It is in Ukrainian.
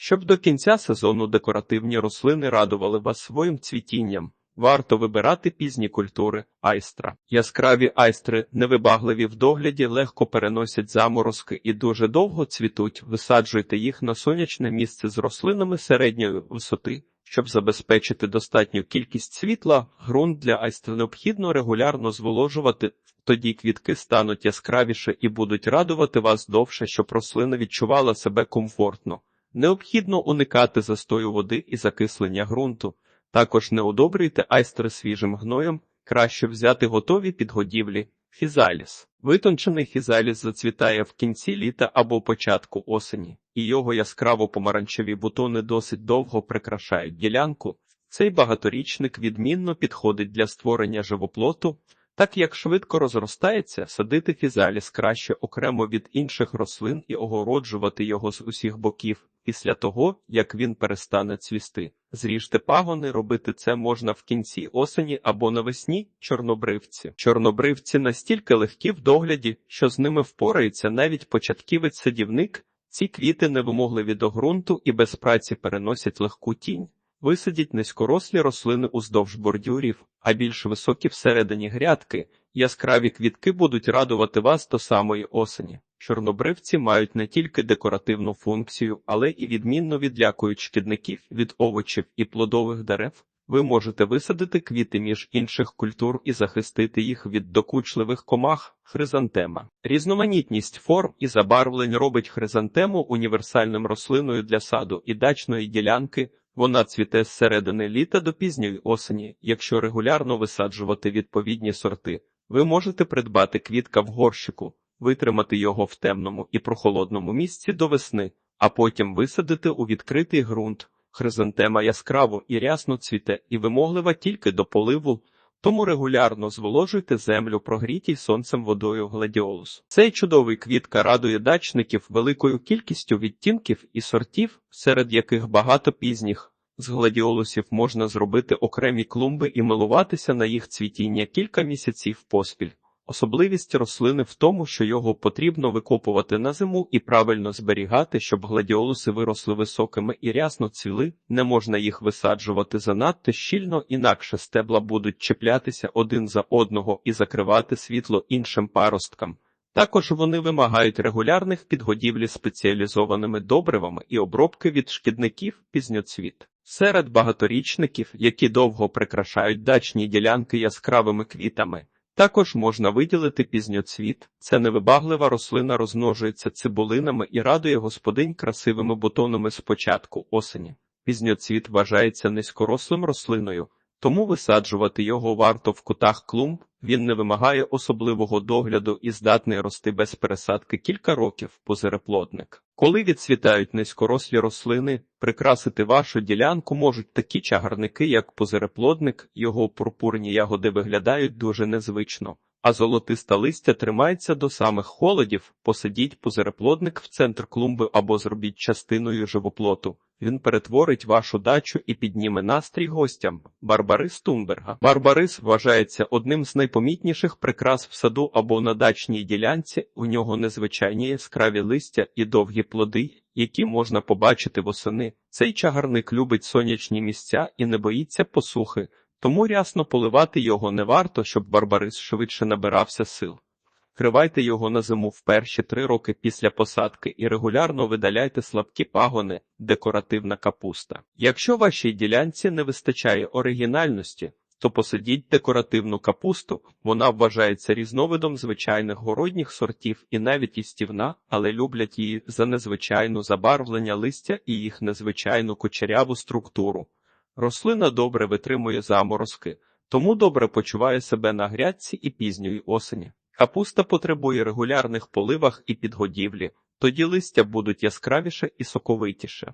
Щоб до кінця сезону декоративні рослини радували вас своїм цвітінням, варто вибирати пізні культури айстра. Яскраві айстри, невибагливі в догляді, легко переносять заморозки і дуже довго цвітуть. Висаджуйте їх на сонячне місце з рослинами середньої висоти. Щоб забезпечити достатню кількість світла, ґрунт для айстри необхідно регулярно зволожувати, тоді квітки стануть яскравіше і будуть радувати вас довше, щоб рослина відчувала себе комфортно. Необхідно уникати застою води і закислення ґрунту. Також не удобрюйте айстри свіжим гноєм, краще взяти готові підгодівлі. Фізаліс. Витончений фізаліс зацвітає в кінці літа або початку осені, і його яскраво помаранчеві бутони досить довго прикрашають ділянку. Цей багаторічник відмінно підходить для створення живоплоту, так як швидко розростається, садити фізаліс краще окремо від інших рослин і огороджувати його з усіх боків. Після того, як він перестане цвісти, зріжте пагони, робити це можна в кінці осені або навесні чорнобривці. Чорнобривці настільки легкі в догляді, що з ними впорається навіть початківець-садівник. Ці квіти невимогливі до ґрунту і без праці переносять легку тінь. Висадіть низькорослі рослини уздовж бордюрів, а більш високі всередині грядки. Яскраві квітки будуть радувати вас до самої осені. Чорнобривці мають не тільки декоративну функцію, але і відмінно відлякують шкідників від овочів і плодових дерев. Ви можете висадити квіти між інших культур і захистити їх від докучливих комах. Хризантема. Різноманітність форм і забарвлень робить хризантему універсальним рослиною для саду і дачної ділянки. Вона цвіте з середини літа до пізньої осені. Якщо регулярно висаджувати відповідні сорти, ви можете придбати квітка в горщику, витримати його в темному і прохолодному місці до весни, а потім висадити у відкритий ґрунт. Хризантема яскраво і рясно цвіте і вимоглива тільки до поливу, тому регулярно зволожуйте землю прогрітій сонцем водою гладіолус. Цей чудовий квітка радує дачників великою кількістю відтінків і сортів, серед яких багато пізніх. З гладіолусів можна зробити окремі клумби і милуватися на їх цвітіння кілька місяців поспіль. Особливість рослини в тому, що його потрібно викопувати на зиму і правильно зберігати, щоб гладіолуси виросли високими і рясно цвіли, не можна їх висаджувати занадто щільно, інакше стебла будуть чіплятися один за одного і закривати світло іншим паросткам. Також вони вимагають регулярних підгодівлі спеціалізованими добривами і обробки від шкідників пізньоцвіт. Серед багаторічників, які довго прикрашають дачні ділянки яскравими квітами. Також можна виділити пізньоцвіт. Це невибаглива рослина розмножується цибулинами і радує господинь красивими бутонами з початку осені. Пізньоцвіт вважається низькорослим рослиною, тому висаджувати його варто в кутах клумб. Він не вимагає особливого догляду і здатний рости без пересадки кілька років позереплодник. Коли відцвітають низькорослі рослини, прикрасити вашу ділянку можуть такі чагарники, як позереплодник, його пурпурні ягоди виглядають дуже незвично, а золотиста листя тримається до самих холодів. Посадіть позереплодник в центр клумби або зробіть частиною живоплоту. Він перетворить вашу дачу і підніме настрій гостям. Барбарис Тунберга. Барбарис вважається одним з найпомітніших прикрас в саду або на дачній ділянці. У нього незвичайні яскраві листя і довгі плоди, які можна побачити восени. Цей чагарник любить сонячні місця і не боїться посухи, тому рясно поливати його не варто, щоб барбарис швидше набирався сил. Кривайте його на зиму в перші три роки після посадки і регулярно видаляйте слабкі пагони, декоративна капуста. Якщо вашій ділянці не вистачає оригінальності, то посадіть декоративну капусту, вона вважається різновидом звичайних городніх сортів і навіть істівна, але люблять її за незвичайну забарвлення листя і їх незвичайну кучеряву структуру. Рослина добре витримує заморозки, тому добре почуває себе на грядці і пізньої осені. Капуста потребує регулярних поливах і підгодівлі, тоді листя будуть яскравіше і соковитіше.